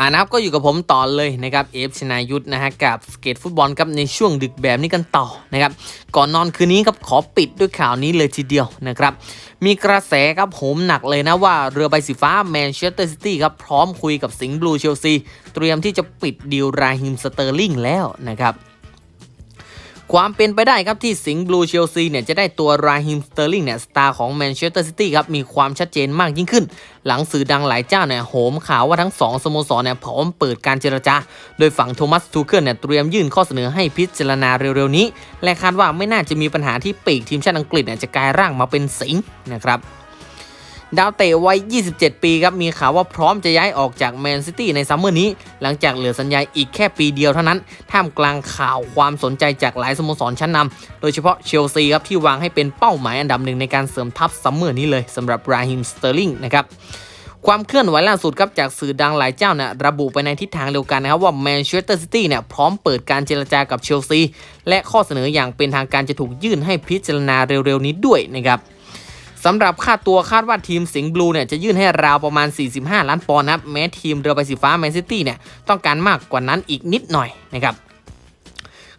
อ่านะครับก็อยู่กับผมต่อเลยนะครับเอฟชนายุทธนะฮะกับสเกตฟุตบอลครับในช่วงดึกแบบนี้กันต่อนะครับก่อนนอนคืนนี้ครับขอปิดด้วยข่าวนี้เลยทีเดียวนะครับมีกระแสครับโหมหนักเลยนะว่าเรือใบสีฟ้าแมนเชสเตอร์ซิตี้ครับพร้อมคุยกับสิงห์บลูเชลซีเตรียมที่จะปิดดีลราฮิมสเตอร์ลิงแล้วนะครับ ความเป็นไปได้ครับที่สิงห์บลูเชลซีเนี่ยจะได้ตัวราฮิมสเตอร์ลิงเนี่ยสตาร์ของแมนเชสเตอร์ซิตี้ครับมีความชัดเจนมากยิ่งขึ้น หลังสื่อดังหลายเจ้าเนี่ยโหมข่าวว่าทั้งสองสโมสรเนี่ยพร้อมเปิดการเจรจา โดยฝั่งโทมัสทูเคิลเนี่ยเตรียมยื่นข้อเสนอให้พิจารณาเร็วๆนี้ และคาดว่าไม่น่าจะมีปัญหาที่ปีกทีมชาติอังกฤษเนี่ยจะกลายร่างมาเป็นสิงห์นะครับ ดาวเตะวัย 27 ปีครับ มีข่าวว่าพร้อมจะย้ายออกจากแมนซิตี้ในซัมเมอร์นี้ หลังจากเหลือสัญญาอีกแค่ปีเดียวเท่านั้น ท่ามกลางข่าวความสนใจจากหลายสโมสรชั้นนำโดยเฉพาะเชลซีครับ ที่วางให้เป็นเป้าหมายอันดับหนึ่งในการเสริมทัพซัมเมอร์นี้เลยสำหรับราฮิมสเตอร์ลิงนะครับความเคลื่อนไหวล่าสุดครับจากสื่อดังหลายเจ้าเนี่ยระบุไปในทิศทางเดียวกันนะครับว่าแมนเชสเตอร์ซิตี้เนี่ยพร้อมเปิดการเจรจากับเชลซีและข้อเสนออย่างเป็นทางการจะถูกยื่นให้พิจารณาเร็วๆนี้ด้วยนะครับ สำหรับค่าตัวคาดว่าทีมสิงห์บลูเนี่ยจะยื่นให้ราวประมาณ 45 ล้านปอนด์นะครับแม้ทีมเรือใบสีฟ้าแมนซิตี้เนี่ยต้องการมากกว่านั้นอีกนิดหน่อยนะครับ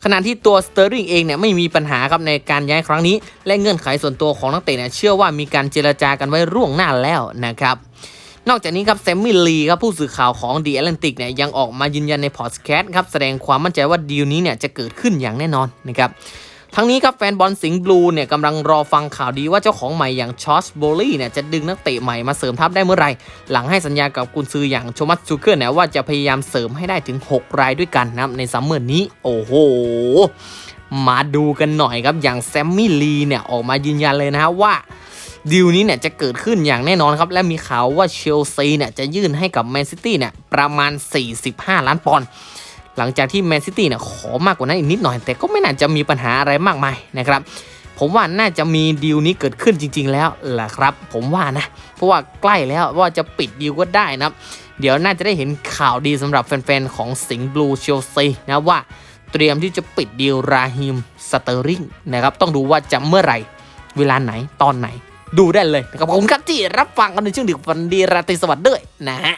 ขณะที่ตัวสเตอร์ริงเองเนี่ยไม่มีปัญหาครับในการย้ายครั้งนี้ และเงื่อนไขส่วนตัวของนักเตะเนี่ยเชื่อว่ามีการเจรจากันไว้ร่วงหน้าแล้วนะครับนอกจากนี้ครับแซมมี่ลีครับผู้สื่อข่าวของ The Atlantic เนี่ยยังออกมายืนยันในพอดแคสต์ครับแสดงความมั่นใจว่าดีลนี้เนี่ยจะเกิดขึ้นอย่างแน่นอนนะครับ ทั้งนี้ครับแฟนบอลสิงห์บลูเนี่ยกำลังรอฟังข่าวดีว่าเจ้าของใหม่อย่างชอชโบลี่เนี่ยจะดึงนักเตะใหม่มาเสริมทัพได้เมื่อไหร่ หลังให้สัญญากับกุนซืออย่างโชมัสซูเคิลเนี่ยว่าจะพยายามเสริมให้ได้ถึง 6 รายด้วยกันนะครับในซัมเมอร์นี้ โอ้โหมาดูกันหน่อยครับอย่างแซมมี่ลีเนี่ยออกมายืนยันเลยนะฮะว่าดีลนี้เนี่ยจะเกิดขึ้นอย่างแน่นอนครับ และมีข่าวว่าเชลซีเนี่ยจะยื่นให้กับแมนซิตี้เนี่ยประมาณ 45 ล้านปอนด์ หลังจากที่แมนซิตี้เนี่ยขอมากกว่านั้นอีกนิดหน่อย แต่ก็ไม่น่าจะมีปัญหาอะไรมากมายนะครับผมว่าน่าจะมีดีลนี้เกิดขึ้นจริง ๆ แล้วแหละครับ ผมว่านะ เพราะว่าใกล้แล้วว่าจะปิดดีลก็ได้นะครับเดี๋ยวน่าจะได้เห็นข่าวดีสำหรับแฟน ๆ ของสิงห์บลูเชลซีนะว่าเตรียมที่จะปิดดีลราฮิมสเตอร์ริงนะครับ ต้องดูว่าจะเมื่อไหร่ เวลาไหนตอนไหน ดูได้เลยนะครับขอบคุณครับที่รับฟังกันในช่วงดึกวันดีราตรีสวัสดิ์ด้วยนะฮะ